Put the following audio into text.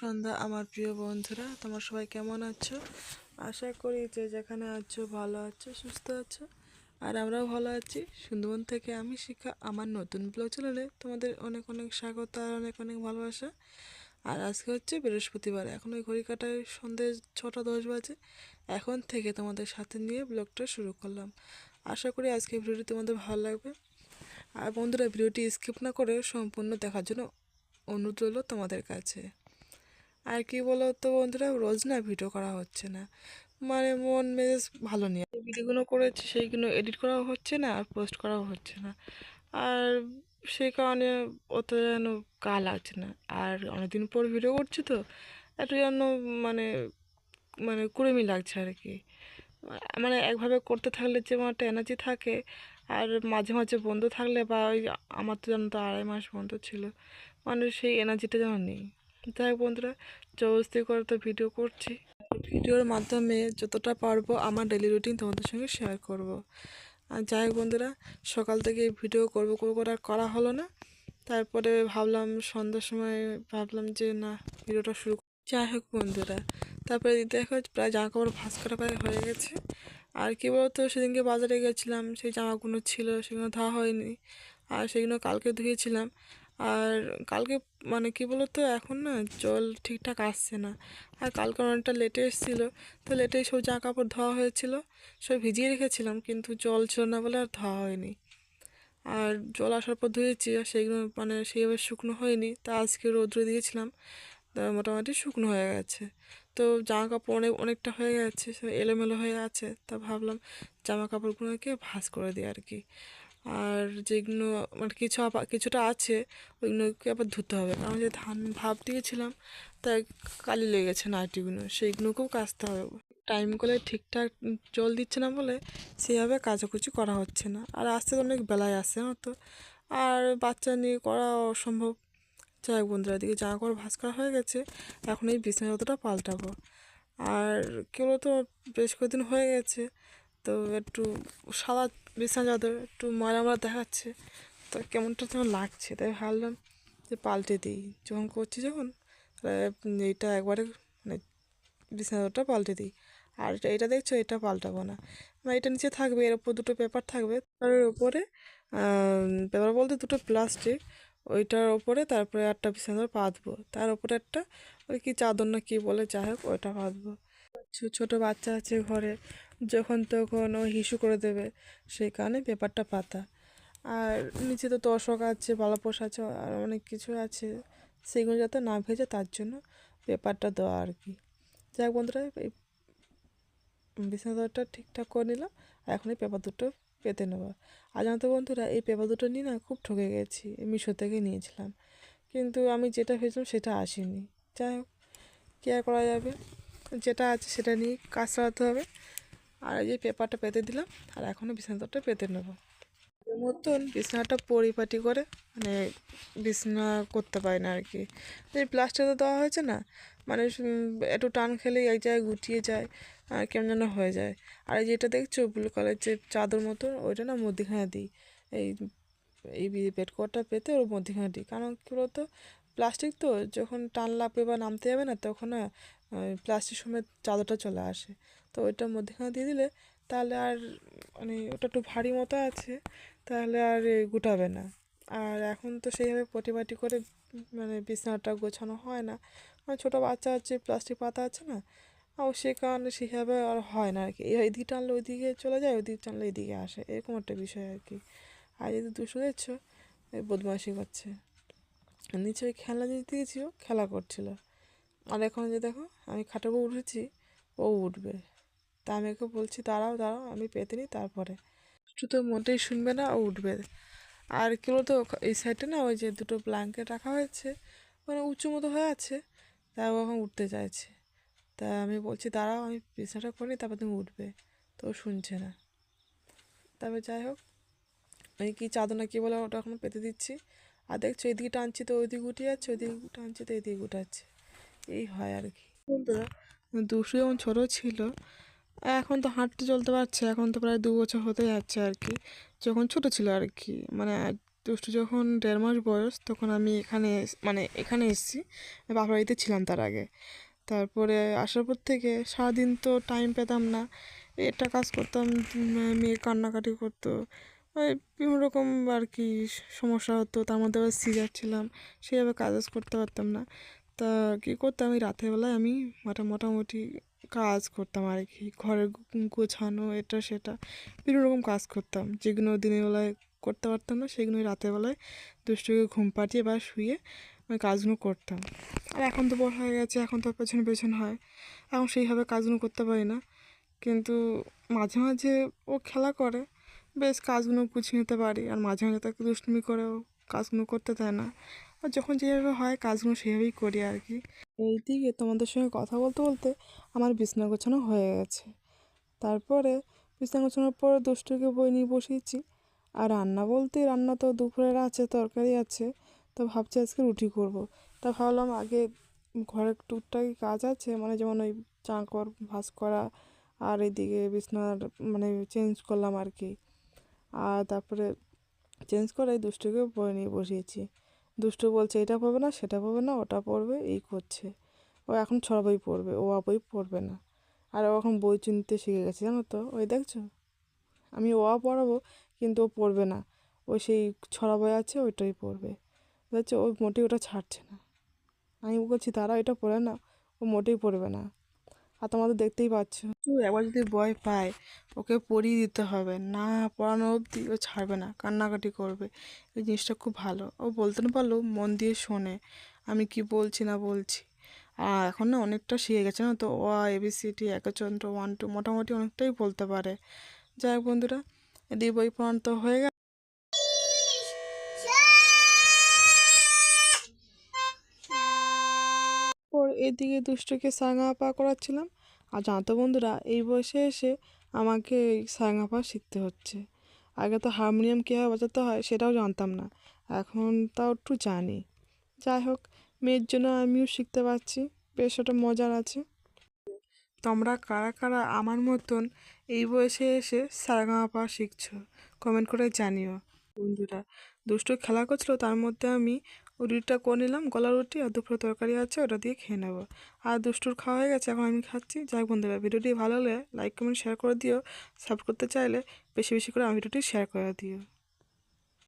সন্ধ্যা, আমার প্রিয় বন্ধুরা। তোমার সবাই কেমন আছো? আশা করি যে যেখানে আছো, ভালো আছো, সুস্থ আছো, আর আমরাও ভালো আছি। সুন্দরবন থেকে আমি শিখা, আমার নতুন ব্লগ চ্যানেলে তোমাদের অনেক অনেক স্বাগত আর অনেক অনেক ভালোবাসা। আর আজকে হচ্ছে বৃহস্পতিবার, এখন ওই ঘড়ি কাটায় সন্ধ্যে ছটা দশ বাজে। এখন থেকে তোমাদের সাথে নিয়ে ব্লগটা শুরু করলাম। আশা করি আজকে ভিডিওটি তোমাদের ভালো লাগবে। আর বন্ধুরা, ভিডিওটি স্কিপ না করে সম্পূর্ণ দেখার জন্য অনুরোধ রইল তোমাদের কাছে। আর কি বলো তো বন্ধুরা, রোজ না ভিডিও করা হচ্ছে না। মানে মন মেজাজ ভালো নেই। ভিডিওগুলো করেছি, সেইগুলো এডিট করাও হচ্ছে না আর পোস্ট করাও হচ্ছে না। আর সেই কারণে অত যেন গা লাগছে না। আর অনেকদিন পর ভিডিও করছি তো একটু যেন মানে মানে কুড়েমি লাগছে আর কি। মানে একভাবে করতে থাকলে যেমন একটা এনার্জি থাকে, আর মাঝে মাঝে বন্ধ থাকলে বা ওই আমার তো যেন তো আড়াই মাস বন্ধ ছিল মানে সেই এনার্জিটা যেন নেই। যাই হোক বন্ধুরা, জবরদস্তি করে তো ভিডিও করছি। ভিডিওর মাধ্যমে যতটা পারব আমার ডেলি রুটিন তোমাদের সঙ্গে শেয়ার করব। আর যাই হোক বন্ধুরা, সকাল থেকে ভিডিও করব করে করা হলো না। তারপরে ভাবলাম সন্ধ্যার সময় ভাবলাম যে না ভিডিওটা শুরু। যাই হোক বন্ধুরা, তারপরে দেখো প্রায় জামা কাপড় ভাস করা প্রায় হয়ে গেছে। আর কী বলতো, সেদিনকে বাজারে গেছিলাম, সেই জামাগুলো ছিল, সেগুলো ধোয়া হয়নি। আর সেগুলো কালকে ধুয়েছিলাম। আর কালকে মানে কী বলতো, এখন না জল ঠিকঠাক আসছে না। আর কালকে অনেকটা লেটে এসেছিল, তো লেটে সব জামা কাপড় ধোয়া হয়েছিল, সব ভিজিয়ে রেখেছিলাম, কিন্তু জল ছিল না বলে আর ধোয়া হয়নি। আর জল আসার পর ধুয়েছি, আর সেইগুলো মানে সেইভাবে শুকনো হয়নি, তা আজকে রৌদ্র দিয়েছিলাম, তা মোটামুটি শুকনো হয়ে গেছে। তো জামা কাপড় অনেক, অনেকটা হয়ে গেছে, সব এলোমেলো হয়ে আছে, তা ভাবলাম জামা কাপড়গুলোকে ভাঁজ করে দিই আর কি। আর যেগুলো মানে কিছু কিছুটা আছে, ওইগুলোকে আবার ধুতে হবে। কারণ যে ধান ভাব দিয়েছিলাম, তাই কালি লেগেছে নাইটিগুলো, সেইগুলোকেও কাচতে হবে। টাইম করে ঠিকঠাক জল দিচ্ছে না বলে সেভাবে কাচাকুচি করা হচ্ছে না। আর আসতে তো অনেক বেলায় আসছে না তো। আর বাচ্চা নিয়ে করা অসম্ভব। যাই বন্ধুরা দিকে জামা কাপড় ভাঁজ করা হয়ে গেছে, এখন এই বিছানা যতটা পাল্টাবো। আর কেউ তো বেশ কয়েকদিন হয়ে গেছে, তো একটু সাদা বিছানা চাদর একটু ময়লা ময়লা দেখাচ্ছে। তো কেমনটা যেন লাগছে, তাই ভাবলাম যে পাল্টে দিই। যখন করছি যখন এইটা একবারে মানে বিছানা চাদরটা পাল্টে দিই। আর এটা দেখছ, এটা পাল্টাবো না। মানে এটা নিচে থাকবে, এর উপর দুটো পেপার থাকবে। তার উপরে পেপার বলতে দুটো প্লাস্টিক, ওইটার ওপরে তারপরে একটা বিছানা চাদর পাতবো। তার উপরে একটা ওই কি চাদর না কী বলে, যাই হোক, ওইটা পাতবো। ছোটো বাচ্চা আছে ঘরে যখন তখন ও হিসু করে দেবে, সেই কারণে পেপারটা পাতা। আর নিচে তো তোষক আছে বালাপোষ আছে, আর অনেক কিছু আছে, সেগুলো যাতে না ভেজে তার জন্য পেপারটা দেওয়া আর কি। যাক বন্ধুরা, এই বিছানা দরটা ঠিকঠাক করে নিলাম, আর এখন এই পেপার দুটো পেতে নেব। আর জানতো বন্ধুরা, এই পেপার দুটো নিয়ে না খুব ঠকে গেছি মিশো থেকে নিয়েছিলাম। কিন্তু আমি যেটা ভেবেছিলাম সেটা আসেনি। যাই হোক, কী আর করা যাবে? যেটা আছে সেটা নিয়ে কাজ চালাতে হবে। আর এই যে পেপারটা পেতে দিলাম, আর এখনও বিছানাটা পেতে নেব। মতন বিছানাটা পরিপাটি করে মানে বিছানা করতে পারি না আর কি। এই প্লাস্টার দেওয়া হয়েছে না মানে একটু টান খেলেই এক জায়গায় গুটিয়ে যায়, আর কেমন যেন হয়ে যায়। আর এই যেটা দেখছ ব্লু কালার যে চাদর মতন, ওইটা না মধ্যিখানে দিই। এই এই বেড কভারটা পেতে ওর মধ্যিখানে দিই। কারণ কী বলতো প্লাস্টিক তো যখন টান লাগবে বা নামতে যাবে না, তখন প্লাস্টিক সময় চাদরটা চলে আসে। তো ওইটার মধ্যেখানে দিয়ে দিলে তাহলে আর মানে ওটা একটু ভারী মতো আছে, তাহলে আর গুটাবে না। আর এখন তো সেইভাবে পটিপাটি করে মানে বিছানাটা গোছানো হয় না। মানে ছোটো বাচ্চা আছে প্লাস্টিক পাতা আছে না, ও সে কারণে সেভাবে আর হয় না আর কি এই দিকে টানলে ওইদিকে চলে যায় ওইদিকে টানলে এইদিকে আসে, এরকম একটা বিষয় আর কি আর যদি দুশো দেখছ বদমাইশি করছে। নিচে ওই খেলনা জিনিস দিয়েছিও খেলা করছিল। আর এখন যে দেখো, আমি উপর উঠেছি, ও উঠবে। তা আমি ওকে বলছি, দাঁড়াও দাঁড়াও, আমি পেতে নিই তারপরে। তো মোটেই শুনবে না, ও উঠবে। আর কী বলতো, এই সাইডে না ওই যে দুটো ব্ল্যাঙ্কেট রাখা হয়েছে মানে উঁচু মতো হয়ে আছে, তা ও এখন উঠতে চাইছে। তা আমি বলছি, দাঁড়াও, আমি বিছানাটা করি তারপর তুমি উঠবে। তো শুনছে না। তারপর যাই হোক, আমি কী চাদর না কী বলে ওটা এখন পেতে দিচ্ছি। আর দেখছ, এদিকে টানছি তো ওইদিকে উঠে যাচ্ছে ওইদিকে টানছি তো এদিকে উঠাচ্ছে এই হয় আর কি। বন্ধুরা দুশো যেমন ছোটো ছিল, এখন তো হাঁটতে চলতে পারছে এখন তো প্রায় দু বছর হতে যাচ্ছে আর কি। যখন ছোটো ছিল আর কি মানে দুষ্টু যখন দেড় মাস বয়স, তখন আমি এখানে মানে এখানে এসেছি বাবার বাড়িতে ছিলাম তার আগে। তারপরে আসার পর থেকে সারাদিন তো টাইম পেতাম না এটা কাজ করতাম মেয়ে কান্নাকাটি করতো বিভিন্ন রকম আর কি সমস্যা হতো, তার মধ্যে আবার সিজার ছিলাম, সেইভাবে কাজ করতে পারতাম না। তা কী করতাম? এই রাতের বেলায় আমি মোটা, মোটামুটি কাজ করতাম আর কি ঘরের গোছানো, এটা, সেটা, বিভিন্ন রকম কাজ করতাম। যেগুলো দিনের বেলায় করতে পারতাম না সেগুলো রাতের বেলায় দুষ্টুকে ঘুম পাড়িয়ে বা শুয়ে আমি কাজগুলো করতাম। আর এখন তো বড় হয়ে গেছে, এখন তো পেছনে পেছন হয়। এখন সেইভাবে কাজগুলো করতে পারি না। কিন্তু মাঝে মাঝে ও খেলা করে, বেশ কাজগুলো গুছিয়ে নিতে পারি। আর মাঝে মাঝে তাকে দুষ্টুমি করেও কাজগুলো করতে দেয় না। আর যখন যেভাবে হয় কাজগুলো সেইভাবেই করি আর কি। এই দিকে তোমাদের সঙ্গে কথা বলতে বলতে আমার বিছনা গোছানো হয়ে গেছে। তারপরে বিছনা গোছানোর পর দুষ্টুকে বই নিয়ে বসিয়েছি। আর রান্না বলতে রান্না তো দুপুরের আছে, তরকারি আছে, তো ভাবছি আজকে রুটি করব। তা ভাবলাম আগে ঘরের টুকটাকি কাজ আছে মানে যেমন ওই চাঁকর ভাঁজ করা আর এদিকে বিছনার মানে চেঞ্জ করলাম আর কি। আর তারপরে চেঞ্জ করে দুষ্টুকে বই নিয়ে বসিয়েছি। দুষ্টু বলছে, এটা পড়বে না, সেটা পড়বে না, ওটা পড়বে, এই করছে। ও এখন ছড়া বই পড়বে, ও বই পড়বে না। আর ও এখন বই চিনতে শিখে গেছে, জানো তো? ওই দেখছ? আমি ও আ পড়াবো, কিন্তু ও পড়বে না। ওই সেই ছড়া বই আছে, ওইটাই পড়বে। দেখছ? ও মোটেই ওটা ছাড়ছে না। আমি বলছি তারা এটা পড়ে না ও মোটেই পড়বে না। আর তোমরা তো দেখতেই পাচ্ছ। একবার যদি ভয় পায়, ওকে পড়িয়ে দিতে হবে। না পড়ানো অবধি ও ছাড়বে না, কান্নাকাটি করবে। এই জিনিসটা খুব ভালো। ও বলতে না পারলেও মন দিয়ে শোনে, আমি কি বলছি না বলছি। আর এখন না অনেকটা শিখে গেছে না তো? ও এবিসিডি একচন্দ্র, ওয়ান, টু, মোটামুটি অনেকটাই বলতে পারে। যাই হোক বন্ধুরা, এদিকে বই পড়ানো তো হয়ে গেল। এদিকে দুষ্টুকে সাঙাপা করাচ্ছিলাম। আর জানতো বন্ধুরা, এই বয়সে এসে আমাকে সাঙাপা শিখতে হচ্ছে। আগে তো হারমোনিয়াম কীভাবে বাজাতে হয় সেটাও জানতাম না, এখন তাও একটু জানি। যাই হোক, মেয়ের জন্য আমিও শিখতে পারছি, বেশ ওটা মজার আছে। তোমরা কারা কারা আমার মতন এই বয়সে এসে সারেগামাপা শিখছো? কমেন্ট করে জানিও। বন্ধুরা, দুষ্টু খেলা করছিল, তার মধ্যে আমি রুটিটা করে নিলাম, গলা রুটি আর দুপুরে তরকারি আছে, ওটা দিয়ে খেয়ে নেব। আর দুষ্টুর খাওয়া হয়ে গেছে, এখন আমি খাচ্ছি। যাই বন্ধুরা, ভিডিওটি ভালো হলে লাইক কমেন্ট শেয়ার করে দিও। সাপোর্ট করতে চাইলে বেশি বেশি করে আমি ভিডিওটি শেয়ার করে দিও।